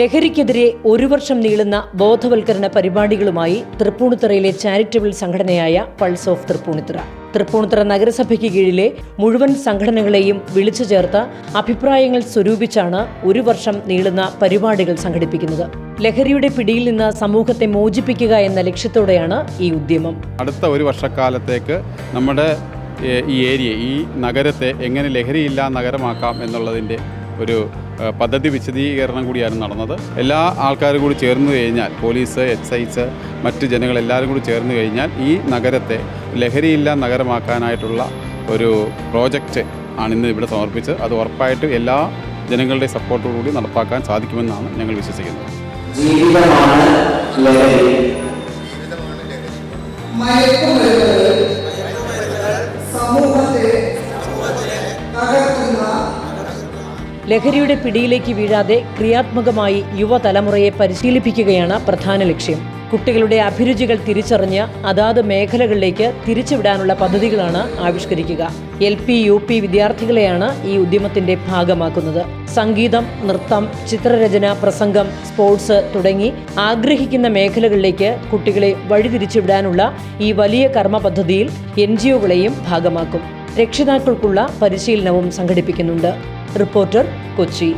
ലഹരിക്കെതിരെ ഒരു വർഷം നീളുന്ന ബോധവൽക്കരണ പരിപാടികളുമായി തൃപ്പൂണിത്തുറയിലെ ചാരിറ്റബിൾ സംഘടനയായ പൾസ് ഓഫ് തൃപ്പൂണിത്തുറ. തൃപ്പൂണിത്തുറ നഗരസഭയ്ക്ക് കീഴിലെ മുഴുവൻ സംഘടനകളെയും വിളിച്ചു ചേർത്ത് അഭിപ്രായങ്ങൾ സ്വരൂപിച്ചാണ് ഒരു വർഷം നീളുന്ന പരിപാടികൾ സംഘടിപ്പിക്കുന്നത്. ലഹരിയുടെ പിടിയിൽ നിന്ന് സമൂഹത്തെ മോചിപ്പിക്കുക എന്ന ലക്ഷ്യത്തോടെയാണ് ഈ ഉദ്യമം. അടുത്ത ഒരു വർഷക്കാലത്തേക്ക് നമ്മുടെ ഈ ഏരിയ ഈ നഗരത്തെ എങ്ങനെ ലഹരിയില്ലാ നഗരമാക്കാം എന്നുള്ളതിന്റെ ഒരു പദ്ധതി വിശദീകരണം കൂടിയാണ് നടന്നത്. എല്ലാ ആൾക്കാരും കൂടി ചേർന്ന് കഴിഞ്ഞാൽ പോലീസ് എക്സൈസ് മറ്റ് ജനങ്ങൾ എല്ലാവരും കൂടി ചേർന്ന് കഴിഞ്ഞാൽ ഈ നഗരത്തെ ലഹരിയില്ല നഗരമാക്കാനായിട്ടുള്ള ഒരു പ്രോജക്റ്റ് ആണ് ഇന്ന് ഇവിടെ സമർപ്പിച്ചത്. അത് ഉറപ്പായിട്ട് എല്ലാ ജനങ്ങളുടെ സപ്പോർട്ടോടുകൂടി നടപ്പാക്കാൻ സാധിക്കുമെന്നാണ് ഞങ്ങൾ വിശ്വസിക്കുന്നത്. ജീവിതമാണ് ലഹരി. ലഹരിയുടെ പിടിയിലേക്ക് വീഴാതെ ക്രിയാത്മകമായി യുവതലമുറയെ പരിശീലിപ്പിക്കുകയാണ് പ്രധാന ലക്ഷ്യം. കുട്ടികളുടെ അഭിരുചികൾ തിരിച്ചറിഞ്ഞ് അതാത് മേഖലകളിലേക്ക് തിരിച്ചുവിടാനുള്ള പദ്ധതികളാണ് ആവിഷ്കരിക്കുക. എൽ പി യു പി വിദ്യാർത്ഥികളെയാണ് ഈ ഉദ്യമത്തിന്റെ ഭാഗമാക്കുന്നത്. സംഗീതം നൃത്തം ചിത്രരചന പ്രസംഗം സ്പോർട്സ് തുടങ്ങി ആഗ്രഹിക്കുന്ന മേഖലകളിലേക്ക് കുട്ടികളെ വഴിതിരിച്ചുവിടാനുള്ള ഈ വലിയ കർമ്മ പദ്ധതിയിൽ എൻ ജി ഒകളെയും ഭാഗമാക്കും. രക്ഷിതാക്കൾക്കുള്ള പരിശീലനവും സംഘടിപ്പിക്കുന്നുണ്ട്. റിപ്പോർട്ടർ കൊച്ചി.